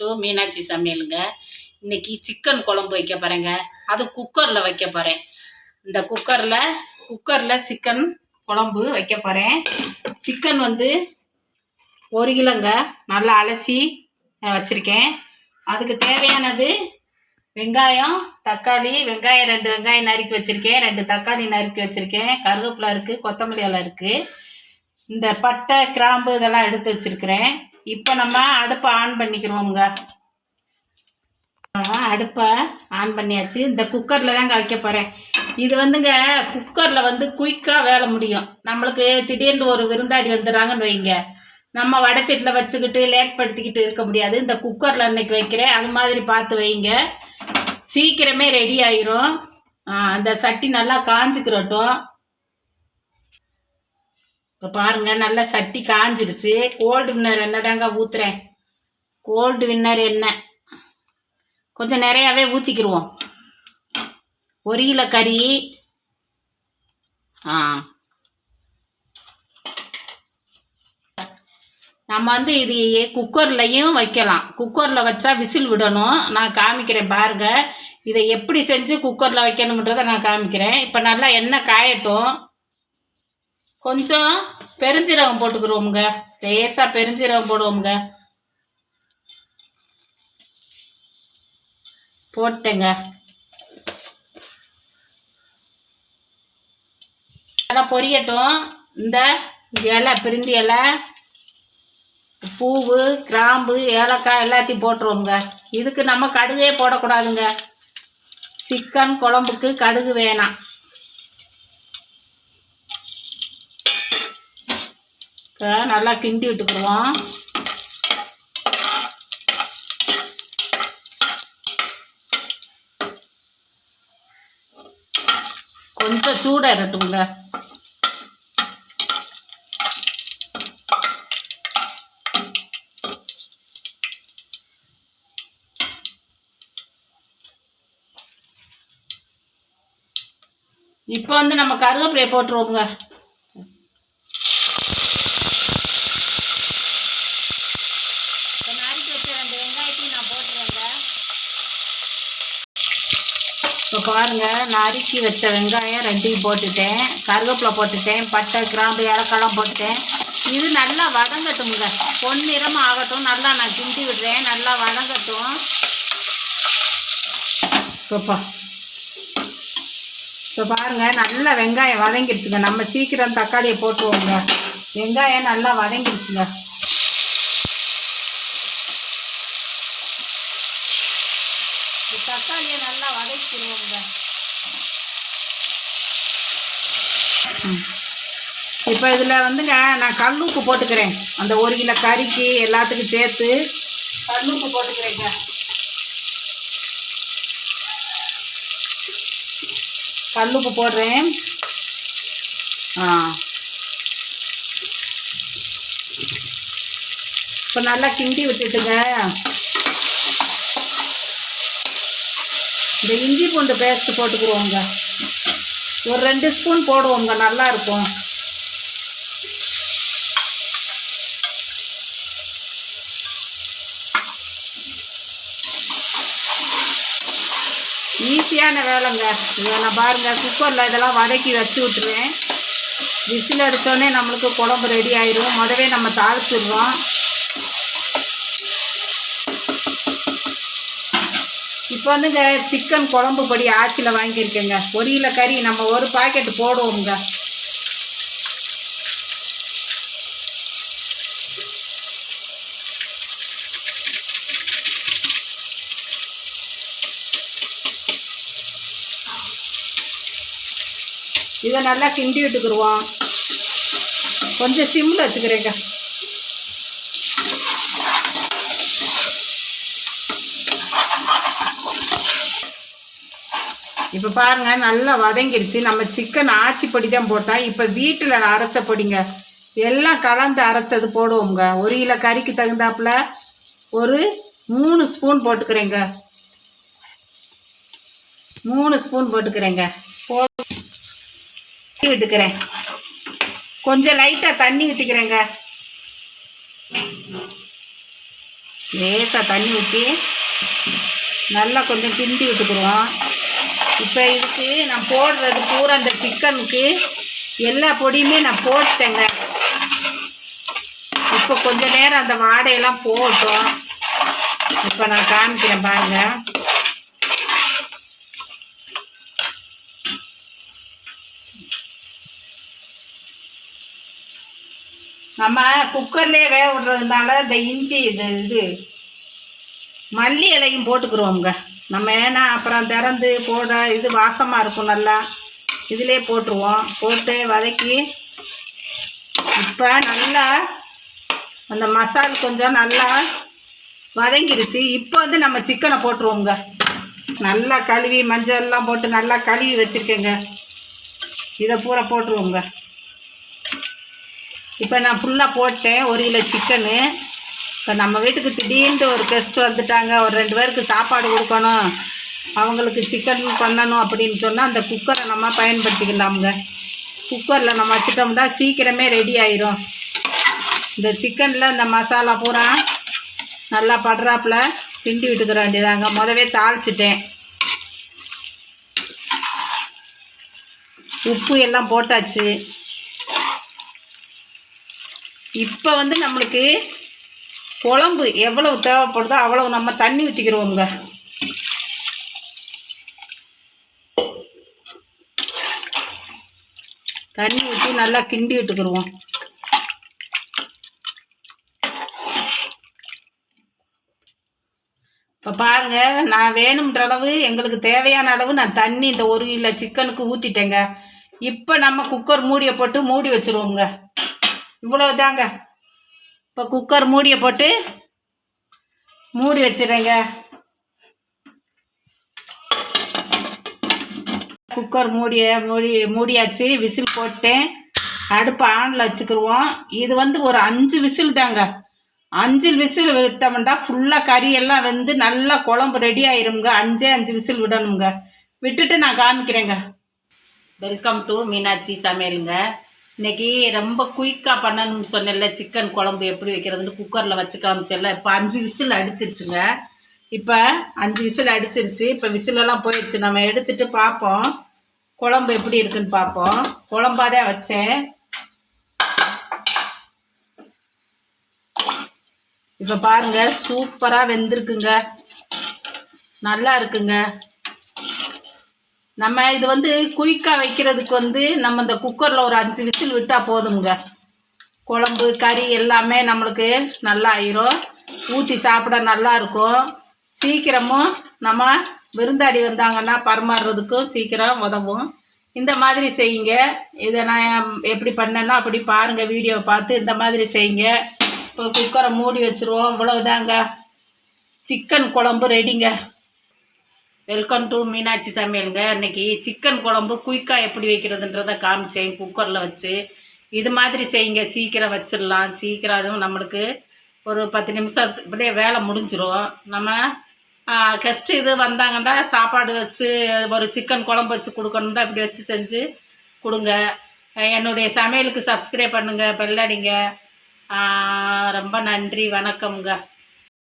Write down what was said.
To Meenakshi சமையலுங்க. இன்னைக்கு chicken குழம்பு வைக்க போகிறேங்க அது குக்கரில் வைக்க போகிறேன் இந்த குக்கரில் குக்கரில் சிக்கன் குழம்பு வைக்க போகிறேன் சிக்கன் வந்து ஒரு கிலோங்க. நல்லா அலசி வச்சுருக்கேன். அதுக்கு தேவையானது வெங்காயம் தக்காளி வெங்காயம் ரெண்டு வெங்காயம் நறுக்கி வச்சுருக்கேன். ரெண்டு தக்காளி நறுக்கி வச்சுருக்கேன். கருவேப்பிலை இருக்குது கொத்தமல்லி இலை இருக்குது இந்த பட்டை கிராம்பு இதெல்லாம் எடுத்து வச்சுருக்கிறேன். இப்போ நம்ம அடுப்பை ஆன் பண்ணிக்கிறோமுங்க. அடுப்பை ஆன் பண்ணியாச்சு. இந்த குக்கரில் தாங்க வைக்க போகிறேன் இது வந்துங்க குக்கரில் வந்து குயிக்காக வேலை முடியும். நம்மளுக்கு திடீர்னு ஒரு விருந்தாடி வந்துடுறாங்கன்னு வைங்க. நம்ம வடச்சட்டில் வச்சுக்கிட்டு லேட் படுத்திக்கிட்டு இருக்க முடியாது. இந்த குக்கரில் அன்னைக்கு வைக்கிறேன். அது மாதிரி பார்த்து வைங்க. சீக்கிரமே ரெடி ஆயிரும். அந்த சட்டி நல்லா காஞ்சிக்கிறட்டும். இப்போ பாருங்க நல்லா சட்டி காஞ்சிருச்சு. கோல்டு வின்னர் என்ன தாங்க ஊற்றுறேன் கோல்டு வின்னர் என்ன? கொஞ்சம் நிறையாவே ஊற்றிக்கிடுவோம் ஒரு கிலோ கறி. ஆ. நம்ம வந்து இது குக்கர்லையும் வைக்கலாம். குக்கரில் வச்சா விசில் விடணும். நான் காமிக்கிறேன் பாருங்கள் இதை எப்படி செஞ்சு குக்கரில் வைக்கணுன்றதை நான் காமிக்கிறேன். இப்போ நல்லா எண்ணெய் காயட்டும். கொஞ்சம் பெருஞ்சீரகம் போட்டுக்கிறோமுங்க. லேசாக பெருஞ்சீரகம் போடுவோமுங்க. போட்டேங்க. நல்லா பொரியட்டும். இந்த இலை பிரிந்தி இலை பூவு கிராம்பு ஏலக்காய் எல்லாத்தையும் போட்டுருவோங்க இதுக்கு நம்ம கடுகே போடக்கூடாதுங்க. சிக்கன் குழம்புக்கு கடுகு வேணாம். நல்லா கிண்டி விட்டுக்கிடுவோம். கொஞ்சம் சூடாக சூடாகட்டுங்க இப்போ வந்து நம்ம கருவேப்பிலையை போட்டுருவோங்க இப்போ நறுக்கி வச்ச ரெண்டு வெங்காயத்தையும் நான் போட்டுருவேங்க இப்போ பாருங்க அரிசி வச்ச வெங்காயம் ரெண்டையும் போட்டுட்டேன். கருவேப்பிலை போட்டுட்டேன். பட்டை கிராம்பு இலக்கெல்லாம் போட்டுட்டேன். இது நல்லா வதங்கட்டுங்க பொன்னிறமாக ஆகட்டும். நல்லா நான் கிண்டி விடுறேன். நல்லா வதங்கட்டும். இப்போப்பா. இப்போ பாருங்க நல்லா வெங்காயம் வதங்கிடுச்சுங்க. நம்ம சீக்கிரம் தக்காளியை போட்டுருவோங்க. வெங்காயம் நல்லா வதங்கிடுச்சுங்க. தக்காளியை நல்லா வதக்கிடுவோங்க இப்போ இதில் வந்துங்க நான் கல்லுப்பு போட்டுக்கிறேன். அந்த ஒரு கிலோ கறிக்கு எல்லாத்துக்கும் சேர்த்து கல்லுப்பு போட்டுக்கிறேங்க. கல்லுப்பு போடுறேன். ஆ. இப்போ நல்லா கிண்டி விட்டுட்டுங்க. இந்த இஞ்சி பூண்டு பேஸ்ட்டு போட்டுக்குருவோங்க ஒரு ரெண்டு ஸ்பூன் போடுவோங்க நல்லா இருக்கும். ஈஸியான வேலைங்க. இதை நான் பாருங்க குக்கரில் இதெல்லாம் வதக்கி வச்சு விட்டுருவேன். விசில் எடுத்தோடனே நம்மளுக்கு குழம்பு ரெடி ஆயிரும். முதவே நம்ம தாளிச்சிடுறோம். இப்போ வந்துங்க சிக்கன் குழம்பு பொடி ஆச்சியில் வாங்கியிருக்கேங்க. ஒரு கிலோ கறி நம்ம ஒரு பாக்கெட்டு போடுவோங்க இதை நல்லா கிண்டி விட்டுக்குருவோம். கொஞ்சம் சிம்மில் வச்சுக்கிறேங்க. இப்போ பாருங்க நல்லா வதங்கிருச்சு. நம்ம சிக்கன் ஆச்சி பொடி தான் போட்டோம் இப்போ வீட்டில் அரைச்ச பொடிங்க. எல்லாம் கலந்து அரைச்சது போடுவோங்க ஒரு கிலோ கறிக்கு தகுந்தாப்புல ஒரு மூணு ஸ்பூன் போட்டுக்கிறேங்க. மூணு ஸ்பூன் போட்டுக்கிறேங்க. போட்டு விட்டுக்கிறேன். கொஞ்சம் லைட்டாக தண்ணி ஊற்றிக்கிறேங்க லேசாக தண்ணி ஊற்றி நல்லா கொஞ்சம் கிண்டி விட்டுக்குருவோம் இப்போ இதுக்கு நான் போடுறது பூரா அந்த சிக்கனுக்கு எல்லா பொடியுமே நான் போட்டேங்க இப்போ கொஞ்ச நேரம் அந்த வாடையெல்லாம் போட்டோம் இப்போ நான் காமிக்கிறேன் பாருங்க. நம்ம குக்கர்லேயே வேக விடுறதுனால இந்த இஞ்சி இது இது. மல்லி இலையும் போட்டுக்குருவோங்க நம்ம ஏன்னா அப்புறம் திறந்து போட இது வாசமாக இருக்கும் நல்லா. இதிலே போட்டுருவோம். போட்டு வதக்கி இப்போ நல்லா அந்த மசால் கொஞ்சம் நல்லா வதங்கிருச்சு. இப்போ வந்து நம்ம சிக்கனை போட்டுருவோங்க நல்லா கழுவி மஞ்சள் எல்லாம் போட்டு நல்லா கழுவி வச்சுருக்கேங்க. இதை பூரா போட்டுருவோங்க இப்போ நான் ஃபுல்லாக போட்டேன். ஒரு கிலோ சிக்கனு. இப்போ நம்ம வீட்டுக்கு திடீர்னு ஒரு கெஸ்ட் வந்துட்டாங்க ஒரு ரெண்டு பேருக்கு சாப்பாடு கொடுக்கணும் அவங்களுக்கு சிக்கன் பண்ணணும் அப்படின்னு சொன்னால் அந்த குக்கரை நம்ம பயன்படுத்திக்கலாமுங்க. குக்கரில் நம்ம வச்சிட்டோம்னா சீக்கிரமே ரெடி ஆயிரும். இந்த சிக்கனில் இந்த மசாலா பூரா நல்லா படுறாப்பில் திண்டி விட்டுக்கிற வேண்டியதாங்க. முதவே தாளிச்சிட்டேன். உப்பு எல்லாம் போட்டாச்சு. இப்போ வந்து நம்மளுக்கு குழம்பு எவ்வளவு தேவைப்படுதோ அவ்வளவு நம்ம தண்ணி ஊற்றிக்கிடுவோங்க தண்ணி ஊற்றி நல்லா கிண்டி விட்டுக்கிருவோம். இப்போ பாருங்க நான் வேணுன்ற அளவு எங்களுக்கு தேவையான அளவு நான் தண்ணி இந்த ஒரு கிலோ சிக்கனுக்கு ஊற்றிட்டேங்க இப்போ நம்ம குக்கர் மூடியை போட்டு மூடி வச்சுருவோங்க இவ்வளவு தாங்க இப்போ குக்கர் மூடியை போட்டு மூடி வச்சிடுறேங்க. குக்கர் மூடிய மூடி மூடியாச்சு விசில் போட்டேன். அடுப்பு ஆனில் வச்சுக்கிருவோம். இது வந்து ஒரு அஞ்சு விசில் தாங்க. அஞ்சு விசில் விட்டோம்னா ஃபுல்லாக கறி எல்லாம் வந்து நல்லா குழம்பு ரெடி ஆயிருங்க அஞ்சே அஞ்சு விசில் விடணுங்க. விட்டுட்டு நான் காமிக்கிறேங்க. வெல்கம் டு மீனாட்சி சமையலுங்க. இன்றைக்கி ரொம்ப குயிக்காக பண்ணணும்னு சொன்னேன்ல சிக்கன் குழம்பு எப்படி வைக்கிறதுன்னு குக்கரில் வச்சு காமிச்சல இப்போ அஞ்சு விசில் அடிச்சிருச்சுங்க. இப்போ அஞ்சு விசில் அடிச்சிருச்சு. இப்போ விசிலெல்லாம் போயிடுச்சு நம்ம எடுத்துட்டு பார்ப்போம். குழம்பு எப்படி இருக்குன்னு பார்ப்போம். குழம்பாதான் வச்சேன். இப்போ பாருங்கள் சூப்பராக வெந்திருக்குங்க. நல்லா இருக்குங்க. நம்ம இது வந்து குயிக்காக வைக்கிறதுக்கு வந்து நம்ம இந்த குக்கரில் ஒரு அஞ்சு விசில் விட்டால் போதுங்க குழம்பு கறி எல்லாமே நம்மளுக்கு நல்லா ஆயிரும் ஊற்றி சாப்பிட நல்லா இருக்கும் சீக்கிரமும் நம்ம விருந்தாடி வந்தாங்கன்னா பரிமாறுறதுக்கும் சீக்கிரம் உதவும். இந்த மாதிரி செய்யுங்க. இதை நான் எப்படி பண்ணேன்னா அப்படி பாருங்கள் வீடியோவை பார்த்து இந்த மாதிரி செய்யுங்க. இப்போ குக்கரை மூடி வச்சுருவோம். இவ்வளவுதாங்க. சிக்கன் குழம்பு ரெடிங்க வெல்கம் டு மீனாட்சி சமையலுங்க. இன்றைக்கி சிக்கன் குழம்பு குயிக்காக எப்படி வைக்கிறதுன்றதை காமிச்சேன். குக்கரில் வச்சு. இது மாதிரி செய்யுங்க. சீக்கிரம் வச்சிடலாம். சீக்கிரம் அதுவும் நம்மளுக்கு ஒரு பத்து நிமிஷம் இப்படியே வேலை முடிஞ்சிடும் நம்ம கெஸ்ட்டு இது வந்தாங்கன்னா சாப்பாடு வச்சு ஒரு சிக்கன் குழம்பு வச்சு கொடுக்கணுன்னா இப்படி வச்சு செஞ்சு கொடுங்க. என்னுடைய சமையலுக்கு சப்ஸ்கிரைப் பண்ணுங்கள் பெல்லடிங்க ரொம்ப நன்றி. வணக்கம்ங்க.